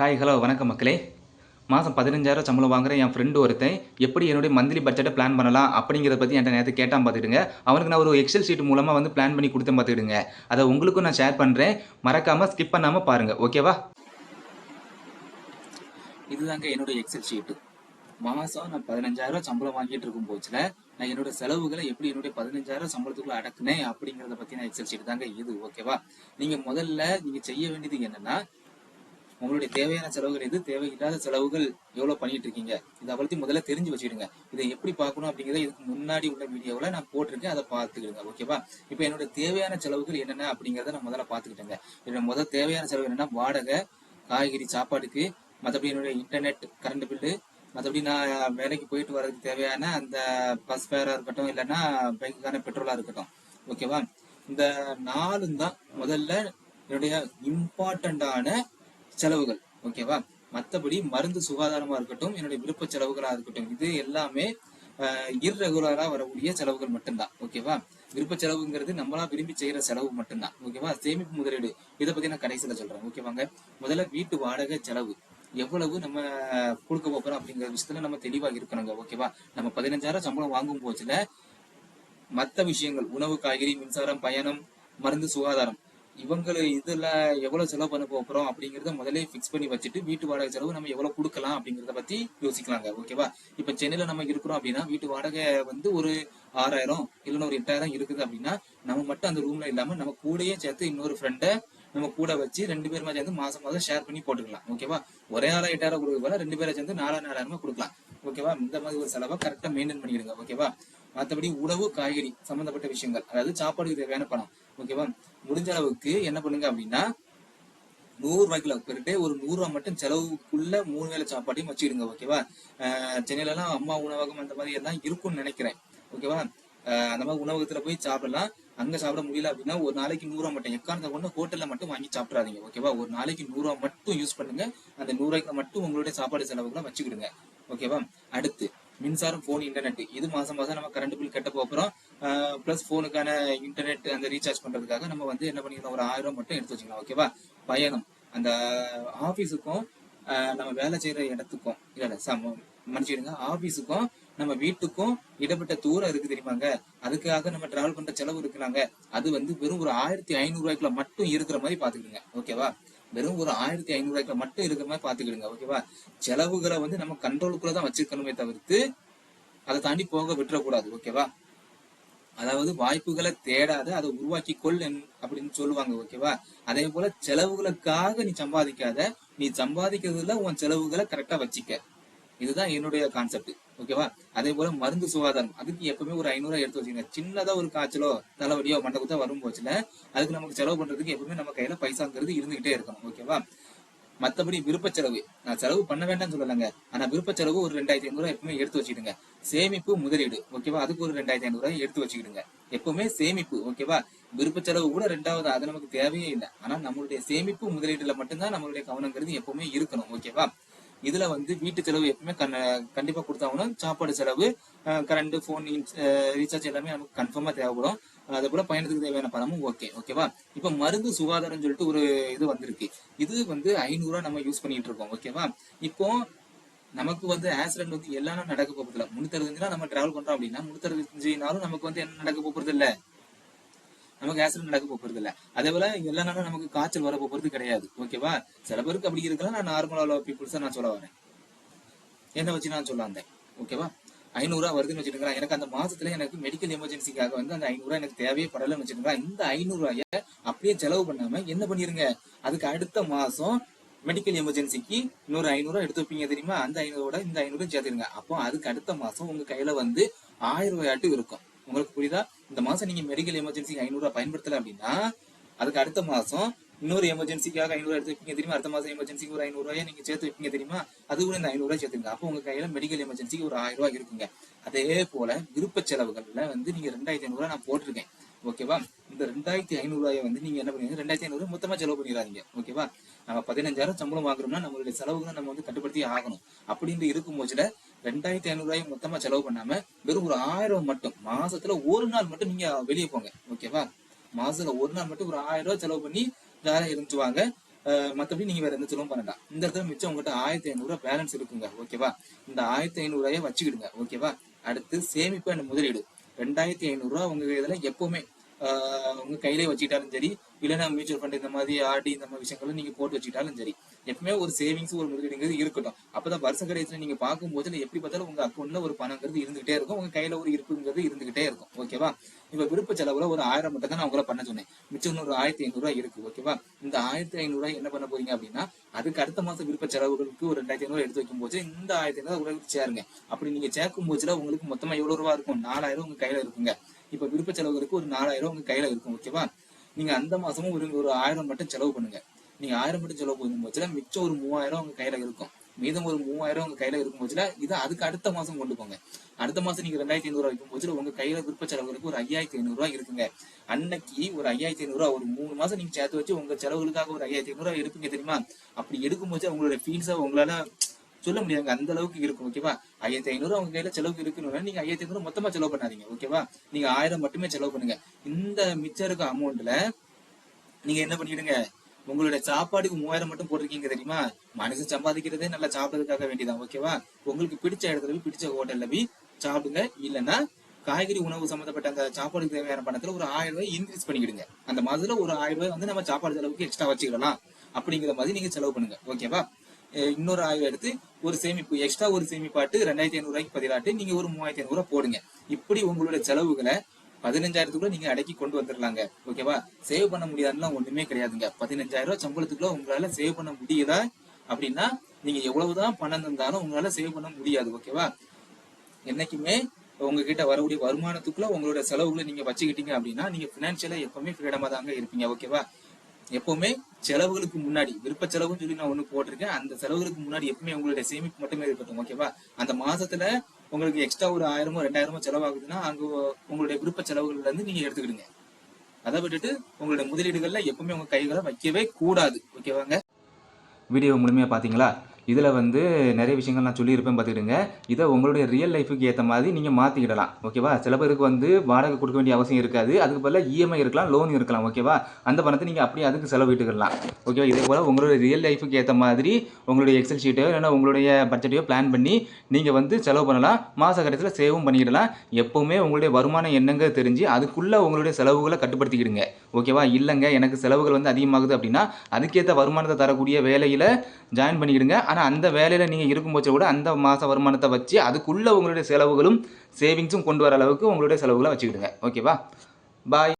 Hi hello வணக்கம் மக்களே. மாதம் பதினஞ்சாயிரம் சம்பளம் வாங்குற என் ஃப்ரெண்டு ஒருத்தன் எப்படி என்னுடைய மந்த்லி பட்ஜெட்டை பிளான் பண்ணலாம் அப்படிங்கிறத பற்றி என்கிட்ட நேற்று கேட்டான் பார்த்துக்கிடுங்க அவனுக்கு நான் ஒரு எக்ஸல் ஷீட் மூலமாக வந்து பிளான் பண்ணி கொடுத்தேன் பார்த்துக்கிடுங்க அதை உங்களுக்கும் நான் ஷேர் பண்ணுறேன் மறக்காமல் ஸ்கிப் பண்ணாமல் பாருங்கள் ஓகேவா இதுதாங்க என்னுடைய எக்ஸல் ஷீட்டு மாதம் நான் பதினஞ்சாயிரம் சம்பளம் வாங்கிட்டு இருக்கும் போச்சுல நான் என்னோட செலவுகளை எப்படி என்னுடைய பதினஞ்சாயிரம் சம்பளத்துக்குள்ள அடக்குனேன் அப்படிங்கிறத பற்றி நான் எக்ஸல் ஷீட் தாங்க இது ஓகேவா நீங்கள் முதல்ல நீங்கள் செய்ய வேண்டியது என்னன்னா உங்களுடைய தேவையான செலவுகள் எது தேவையில்லாத செலவுகள் எவ்வளவு பண்ணிட்டு இருக்கீங்க? இதை பத்தி முதல்ல தெரிஞ்சு வச்சுடுங்க இதை எப்படி பார்க்கணும் அப்படிங்கிறத இதுக்கு முன்னாடி உள்ள வீடியோவில் நான் போட்டிருக்கேன். அதை பார்த்துக்கிடுங்க ஓகேவா இப்போ என்னோட தேவையான செலவுகள் என்னென்ன அப்படிங்கிறத நான் முதல்ல பார்த்துக்கிட்டேங்க. என்னோட முதல் தேவையான செலவு என்னன்னா வாடகை காய்கறி சாப்பாடுக்கு மற்றபடி என்னுடைய இன்டர்நெட் கரண்ட் பில்லு மற்றபடி நான் வேலைக்கு போயிட்டு வர்றதுக்கு தேவையான அந்த பஸ் ஃபேராக இருக்கட்டும் இல்லைன்னா பைக்குக்கான பெட்ரோலாக இருக்கட்டும் ஓகேவா இந்த நாலும் தான் முதல்ல என்னுடைய இம்பார்ட்டண்டான செலவுகள் ஓகேவா? மத்தபடி மருந்து சுகாதாரமா இருக்கட்டும் என்னுடைய விருப்ப செலவுகளா இருக்கட்டும் இது எல்லாமே இர்ரெகுலரா வரக்கூடிய செலவுகள் மட்டும்தான் ஓகேவா? விருப்ப செலவுங்கிறது நம்மளா விரும்பி செய்யற செலவு மட்டும்தான் ஓகேவா? சேமிப்பு முதலீடு இதை பத்தி நான் கடைசியில சொல்றேன் ஓகேவாங்க? முதல்ல வீட்டு வாடகை செலவு எவ்வளவு நம்ம கொடுக்க போறோம் அப்படிங்கிற விஷயத்துல நம்ம தெளிவா இருக்கணுங்க ஓகேவா? நம்ம பதினஞ்சாயிரம் சம்பளம் வாங்கும் போச்சுல மத்த விஷயங்கள் உணவு காய்கறி மின்சாரம் பயணம் மருந்து சுகாதாரம் இவங்களை இதுல எவ்வளவு செலவு பண்ண போகிறோம் அப்படிங்கறத முதல்ல பிக்ஸ் பண்ணி வச்சுட்டு வீட்டு வாடகை செலவு நம்ம எவ்வளவு கொடுக்கலாம் அப்படிங்கறத பத்தி யோசிக்கலாங்க ஓகேவா இப்ப சென்னையில நம்ம இருக்கிறோம் அப்படின்னா வீட்டு வாடகை வந்து ஒரு ஆறாயிரம் இல்லைன்னா ஒரு எட்டாயிரம் இருக்குது அப்படின்னா நம்ம மட்டும் அந்த ரூம்ல இல்லாம நம்ம கூடயே சேர்த்து இன்னொரு ஃப்ரெண்டை நம்ம கூட வச்சு ரெண்டு பேருமா சேர்ந்து மாசம் மாதம் ஷேர் பண்ணி போட்டுக்கலாம் ஓகேவா ஒரே ஆளா எட்டாயிரம் கொடுக்க போல ரெண்டு பேரை சேர்ந்து நாலாயிரம் நாலாயிரமா கொடுக்கலாம் ஓகேவா இந்த மாதிரி ஒரு செலவை கரெக்டா மெயின்டைன் பண்ணிடுங்க ஓகேவா மற்றபடி உணவு காய்கறி சம்பந்தப்பட்ட விஷயங்கள் அதாவது சாப்பாடுக்கு தேவையான பணம் ஓகேவா? முடிஞ்ச அளவுக்கு என்ன பண்ணுங்க அப்படின்னா நூறு ரூபாய்க்குள்ள பெர் டே ஒரு நூறு ரூபாய் மட்டும் செலவுக்குள்ள மூணு வேளை சாப்பாட்டையும் வச்சுக்கிடுங்க ஓகேவா? சென்னையில எல்லாம் அம்மா உணவகம் அந்த மாதிரி எல்லாம் இருக்கும்னு நினைக்கிறேன் ஓகேவா? அந்த மாதிரி உணவகத்துல போய் சாப்பிடலாம். அங்க சாப்பிட முடியல அப்படின்னா ஒரு நாளைக்கு நூறுரூவா மட்டும் எக்காரணத்தை கொண்டு ஹோட்டல்ல மட்டும் வாங்கி சாப்பிடாதீங்க ஓகேவா? ஒரு நாளைக்கு நூறுரூவா மட்டும் யூஸ் பண்ணுங்க. அந்த நூறுரூவாய்க்கு மட்டும் உங்களுடைய சாப்பாடு செலவுகளை வச்சுக்கிடுங்க ஓகேவா? அடுத்து மின்சாரம் போன் இன்டர்நெட் இது மாசம் மாசம் நம்ம கரண்ட் பில் கட்ட போறோம். பிளஸ் போனுக்கான இன்டர்நெட் அந்த ரீசார்ஜ் பண்றதுக்காக நம்ம வந்து என்ன பண்ணிக்கலாம் ஒரு ஆயிரம் மட்டும் எடுத்து வச்சுக்கலாம் ஓகேவா பயணம். அந்த ஆபீஸுக்கும் நம்ம வேலை செய்யற இடத்துக்கும் இல்ல இல்ல மன்னிச்சுடுங்க ஆபீஸுக்கும் நம்ம வீட்டுக்கும் இடப்பட்ட தூரம் இருக்கு தெரியுமாங்க அதுக்காக நம்ம டிராவல் பண்ற செலவு இருக்கிறாங்க அது வந்து வெறும் ஒரு ஆயிரத்தி ஐநூறு ரூபாய்க்குள்ள மட்டும் இருக்கிற மாதிரி பாத்துக்கிடுங்க ஓகேவா வெறும் ஒரு ஆயிரத்தி ஐநூறு ரூபாய்க்கு மட்டும் இருக்கிற மாதிரி பாத்துக்கிடுங்க ஓகேவா? செலவுகளை வந்து நம்ம கண்ட்ரோலுக்குள்ள தான் வச்சிருக்கணுமே தவிர்த்து அதை தாண்டி போக விட்டுறக்கூடாது ஓகேவா? அதாவது வாய்ப்புகளை தேடாத அதை உருவாக்கி கொள் அப்படின்னு சொல்லுவாங்க ஓகேவா? அதே போல செலவுகளுக்காக நீ சம்பாதிக்காத நீ சம்பாதிக்கிறதுல உன் செலவுகளை கரெக்டா வச்சுக்க. இதுதான் என்னுடைய கான்செப்ட் ஓகேவா? அதே போல மருந்து சுகாதாரம். அதுக்கு எப்பவுமே ஒரு ஐநூறு எடுத்து வச்சுங்க சின்னதா ஒரு காய்ச்சலோ தலைவலியோ மண்டபத்தோ வரும் போச்சுல அதுக்கு நமக்கு செலவு பண்றதுக்கு எப்பவுமே நம்ம கையில பைசாங்கிறது இருந்துகிட்டே இருக்கணும். ஓகேவா? மத்தபடி விருப்ப செலவு நான் செலவு பண்ண வேண்டாம்னு சொல்லலைங்க. ஆனா விருப்ப செலவு ஒரு ரெண்டாயிரத்தி ஐநூறு ரூபாய் எப்பவுமே எடுத்து வச்சுக்கிடுங்க. சேமிப்பு முதலீடு. ஓகேவா? அதுக்கு ஒரு ரெண்டாயிரத்தி ஐநூறு ரூபாய் எடுத்து வச்சுக்கிடுங்க. எப்பவுமே சேமிப்பு. ஓகேவா? விருப்ப செலவு கூட ரெண்டாவது அது நமக்கு தேவையே இல்லை. ஆனா நம்மளுடைய சேமிப்பு முதலீடுல மட்டும்தான் நம்மளுடைய கவனங்கிறது எப்பவுமே இருக்கணும். ஓகேவா? இதுல வந்து வீட்டு செலவு எப்பவுமே கண்டிப்பா கொடுத்தாகணும். சாப்பாடு செலவு கரண்ட் போன் ரீசார்ஜ் எல்லாமே நமக்கு கன்ஃபார்மா தேவைப்படும். அது போல பயணத்துக்கு தேவையான பணமும் ஓகே ஓகேவா இப்ப மருந்து சுகாதாரம் சொல்லிட்டு ஒரு இது வந்திருக்கு. இது வந்து ஐநூறு ரூபா நம்ம யூஸ் பண்ணிட்டு இருக்கோம் ஓகேவா இப்போ நமக்கு வந்து ஆக்சிடென்ட் வந்து எல்லாமே நடக்க போறது இல்ல முன்னூத்தி நம்ம டிராவல் பண்றோம் அப்படின்னா முன்னூத்தி நாளும் நமக்கு வந்து என்ன நடக்க போறது இல்லை நமக்கு ஆக்சிடென்ட் நடக்க போறது இல்லை அதே போல எல்லா நாளும் நமக்கு காய்ச்சல் வர போறது கிடையாது. ஓகேவா சில பேருக்கு அப்படி இருக்கலாம். நான் நார்மலா பீப்புள்ஸா நான் சொல்ல வரேன். என்ன வச்சு நான் சொல்ல வந்தேன். ஓகேவா ஐநூறுரூவா வருதுன்னு வச்சுருக்கேன் எனக்கு அந்த மாசத்துல எனக்கு மெடிக்கல் எமர்ஜென்சிக்காக வந்து அந்த ஐநூறுவா எனக்கு தேவையே படலன்னு வச்சுருக்கேன் இந்த ஐநூறு அப்படியே செலவு பண்ணாம என்ன பண்ணிருங்க? அதுக்கு அடுத்த மாசம் மெடிக்கல் எமர்ஜென்சிக்கு இன்னொரு ஐநூறுரூவா எடுத்து வைப்பீங்க தெரியுமா? அந்த ஐநூறுவோட இந்த ஐநூறு சேர்த்துருங்க அப்போ அதுக்கு அடுத்த மாசம் உங்க கையில வந்து ஆயிரம் ரூபாயாட்டு இருக்கும். உங்களுக்கு புரியுதா? இந்த மாசம் நீங்க மெடிக்கல் எமர்ஜென்சிக்கு ஐநூறு ரூபாய் பயன்படுத்தல அப்படின்னா அதுக்கு அடுத்த மாசம் இன்னொரு எமர்ஜென்சிக்காக ஐநூறு எடுத்து வைப்பீங்க. தெரியுமா அடுத்த மாசம் எமர்ஜென்சிக்கு ஒரு ஐநூறு ரூபாய் நீங்க சேர்த்து வைப்பீங்க தெரியுமா? அது கூட இந்த ஐநூறு ரூபாய் சேர்த்துங்க அப்போ உங்க கையில மெடிக்கல் எமர்ஜென்சிக்கு ஒரு ஆயிரம் ரூபாய் இருக்குங்க. அதே போல விருப்ப செலவுகள்ல வந்து நீங்க ரெண்டாயிரத்தி ஐநூறு ரூபாய் நான் போட்டிருக்கேன். ஓகேவா? இந்த ரெண்டாயிரத்தி ஐநூறு வந்து நீங்க என்ன பண்ணுவீங்க? ரெண்டாயிரத்தி ஐநூறு மொத்தமா செலவு பண்ணிடாதீங்க. ஓகேவா? நம்ம பதினஞ்சாயிரம் சம்பளம் வாங்குறோம்னா நம்மளுடைய செலவுகளை நம்ம வந்து கட்டுப்படுத்தி ஆகணும். அப்படின்னு இருக்கும் போதுல ரெண்டாயிரத்தி ஐநூறுவாயை மொத்தமா செலவு பண்ணாம வெறும் ஒரு ஆயிரம் மட்டும் மாசத்துல ஒரு நாள் மட்டும் நீங்க வெளியே போங்க. ஓகேவா? மாசத்துல ஒரு நாள் மட்டும் ஒரு ஆயிரம் ரூபாய் செலவு பண்ணி ஜாலியா இருந்துட்டு வாங்க. மற்றபடி நீங்க வேற எந்த செலவும் பண்ணலாம் இந்த இடத்துல மிச்சம் உங்ககிட்ட ஆயிரத்தி ஐநூறு பேலன்ஸ் இருக்குங்க. ஓகேவா? இந்த ஆயிரத்தி ஐநூறு ரூபாயை வச்சுக்கிடுங்க. ஓகேவா? அடுத்து சேமிப்பு அண்ட் முதலீடு. ரெண்டாயிரத்தி ஐநூறு ரூபா உங்க இதுல எப்பவுமே ஆஹ் உங்க கையிலே வச்சுக்கிட்டாலும் சரி இல்லைன்னா மியூச்சுவல் ஃபண்ட் இந்த மாதிரி ஆர்டி இந்த மாதிரி விஷயங்களும் நீங்க போட்டு வச்சுக்கிட்டாலும் சரி. எப்பவுமே ஒரு சேவிங்ஸ் ஒரு முதலீடுங்கிறது இருக்கட்டும். அப்பதான் வருஷ கடைசியில் நீங்க பார்க்கும்போது எப்படி பார்த்தாலும் உங்க அக்கௌண்ட்ல ஒரு பணங்கிறது இருந்துகிட்டே இருக்கும். உங்க கையில ஒரு இருப்புங்கிறது இருந்துகிட்டே இருக்கும். ஓகேவா இப்ப விருப்ப செலவுல ஒரு ஆயிரம் மட்டும் தான் நான் உங்களை பண்ண சொன்னேன். மிச்சம் ஒரு ஆயிரத்தி ஐநூறு ரூபாய் இருக்கு. ஓகேவா இந்த ஆயிரத்தி ஐநூறு ரூபாய் என்ன பண்ண போறீங்க அப்படின்னா அதுக்கு அடுத்த மாசம் விருப்ப செலவுகளுக்கு ஒரு ரெண்டாயிரத்தி ஐநூறு எடுத்து வைக்கும் போது இந்த ஆயிரத்தி ஐநூறு உங்களுக்கு சேருங்க. அப்படி நீங்க சேர்க்கும் போதுல உங்களுக்கு மொத்தமா எவ்வளவு ரூபா இருக்கும்? நாலாயிரம் உங்க கையில இருக்குங்க. இப்ப விருப்ப செலவுகளுக்கு ஒரு நாலாயிரம் உங்க கையில இருக்கும். ஓகேவா நீங்க அந்த மாசமும் ஒரு ஒரு ஆயிரம் மட்டும் செலவு பண்ணுங்க. நீங்க ஆயிரம் மட்டும் செலவு பண்ணும் போச்சுல மிச்சம் ஒரு மூவாயிரம் உங்க கையில இருக்கும். மீதம் ஒரு மூவாயிரம் உங்க கையில இருக்கும் போச்சுல இதை அதுக்கு அடுத்த மாசம் கொண்டு போங்க. அடுத்த மாசம் நீங்க ரெண்டாயிரத்தி ஐநூறு வைக்கும் போதுல உங்க கையில விருப்ப செலவுகளுக்கு ஒரு ஐயாயிரத்தி ஐநூறு ரூபாய் இருக்குங்க. அன்னைக்கு ஒரு ஐயாயிரத்தி ஐநூறு ரூபாய் ஒரு மூணு மாசம் நீங்க சேர்த்து வச்சு உங்க செலவுகளுக்காக ஒரு ஐயாயிரத்தி ஐநூறு ரூபாய் எடுப்பீங்க தெரியுமா? அப்படி எடுக்கும் போது உங்களோட ஃபீல்ஸை உங்களால சொல்ல முடியாதுங்க அந்த அளவுக்கு இருக்கும் ஓகேவா ஐயாயிரத்தி ஐநூறு அவங்க கையில செலவுக்கு இருக்குன்னு நீங்க ஐயாயிரத்தி ஐநூறு மொத்தமா செலவு பண்ணாதீங்க ஓகேவா நீங்க ஆயிரம் மட்டுமே செலவு பண்ணுங்க. இந்த மிச்சம் இருக்க அமௌண்ட்ல நீங்க என்ன பண்ணிடுங்க? உங்களுடைய சாப்பாடுக்கு மூவாயிரம் மட்டும் போட்டிருக்கீங்க தெரியுமா? மனுஷன் சம்பாதிக்கிறதே நல்லா சாப்பிடறதுக்காக வேண்டியதான் ஓகேவா உங்களுக்கு பிடிச்ச இடத்துல போய் பிடிச்ச ஹோட்டல்ல போய் சாப்பிடுங்க. இல்லைன்னா காய்கறி உணவு சம்பந்தப்பட்ட அந்த சாப்பாடுக்கு தேவையான பணத்துல ஒரு ஆயிரம் ரூபாய் இன்க்ரீஸ் பண்ணிக்கிடுங்க. அந்த மாதிரி ஒரு ஆயிரம் ரூபாய் வந்து நம்ம சாப்பாடு செலவுக்கு எக்ஸ்ட்ரா வச்சுக்கலாம் அப்படிங்கிற மாதிரி நீங்க செலவு பண்ணுங்க ஓகேவா இன்னொரு ஆய்வு எடுத்து ஒரு சேமிப்பு எக்ஸ்ட்ரா ஒரு சேமிப்பாட்டு ரெண்டாயிரத்தி ஐநூறு ரூபாய்க்கு பதிலாட்டு நீங்க ஒரு மூவாயிரத்தி ஐநூறு ரூபாய் போடுங்க. இப்படி உங்களுடைய செலவுகளை பதினஞ்சாயிரத்துக்குள்ள நீங்க அடக்கி கொண்டு வந்துடலாங்க ஓகேவா சேவ் பண்ண முடியாதுலாம் ஒண்ணுமே கிடையாதுங்க. பதினஞ்சாயிரம் ரூபாய் சம்பளத்துக்குள்ள உங்களால சேவ் பண்ண முடியுதா அப்படின்னா நீங்க எவ்வளவுதான் பணம் தந்தாலும் உங்களால சேவ் பண்ண முடியாது. ஓகேவா என்னைக்குமே உங்ககிட்ட வரக்கூடிய வருமானத்துக்குள்ள உங்களோட செலவுகளை நீங்க வச்சுக்கிட்டீங்க அப்படின்னா நீங்க பினான்சியலா எப்பவுமே ஃப்ரீடமா தாங்க இருப்பீங்க. ஓகேவா எப்பவுமே செலவுகளுக்கு முன்னாடி விருப்ப செலவுன்னு சொல்லி நான் ஒண்ணு போட்டிருக்கேன். அந்த செலவுகளுக்கு முன்னாடி எப்பவுமே உங்களுடைய சேமிப்பு மட்டுமே இருக்கட்டும் ஓகேவா அந்த மாசத்துல உங்களுக்கு எக்ஸ்ட்ரா ஒரு ஆயிரமோ ரெண்டாயிரமோ செலவாகுதுன்னா அங்க உங்களுடைய விருப்ப செலவுகள்ல இருந்து நீங்க எடுத்துக்கிடுங்க. அதை விட்டுட்டு உங்களுடைய முதலீடுகள்ல எப்பவுமே உங்க கைகளை வைக்கவே கூடாது ஓகேவாங்க வீடியோ முழுமையா பார்த்தீங்களா இதில் வந்து நிறைய விஷயங்கள் நான் சொல்லியிருப்பேன் பார்த்துக்கிடுங்க. இதை உங்களுடைய ரியல் லைஃபுக்கு ஏற்ற மாதிரி நீங்கள் மாற்றிக்கிடலாம் ஓகேவா சில பேருக்கு வந்து வாடகை கொடுக்க வேண்டிய அவசியம் இருக்காது. அதுக்கு பதிலாக இஎம்ஐ இருக்கலாம் லோன் இருக்கலாம் ஓகேவா அந்த பணத்தை நீங்கள் அப்படியே அதுக்கு செலவிட்டுக்கலாம் ஓகேவா இதே போல் உங்களுடைய ரியல் லைஃபுக்கு ஏற்ற மாதிரி உங்களுடைய எக்ஸல் ஷீட்டோ இல்லைன்னா உங்களுடைய பட்ஜெட்டையோ பிளான் பண்ணி நீங்கள் வந்து செலவு பண்ணலாம். மாத கட்டத்தில் சேவும் பண்ணிக்கிடலாம் எப்போவுமே உங்களுடைய வருமானம் என்னங்க தெரிஞ்சு அதுக்குள்ளே உங்களுடைய செலவுகளை கட்டுப்படுத்திக்கிடுங்க. ஓகேவா இல்லைங்க எனக்கு செலவுகள் வந்து அதிகமாகுது அப்படின்னா அதுக்கேற்ற வருமானத்தை தரக்கூடிய வேலையில் ஜாயின் பண்ணிக்கிடுங்க. ஆனால் ஆனால் அந்த வேலையில் நீங்கள் இருக்கும்போது கூட அந்த மாத வருமானத்தை வச்சு அதுக்குள்ளே உங்களுடைய செலவுகளும் சேவிங்ஸும் கொண்டு வர அளவுக்கு உங்களுடைய செலவுகளை வச்சுக்கிடுங்க. ஓகேவா பாய்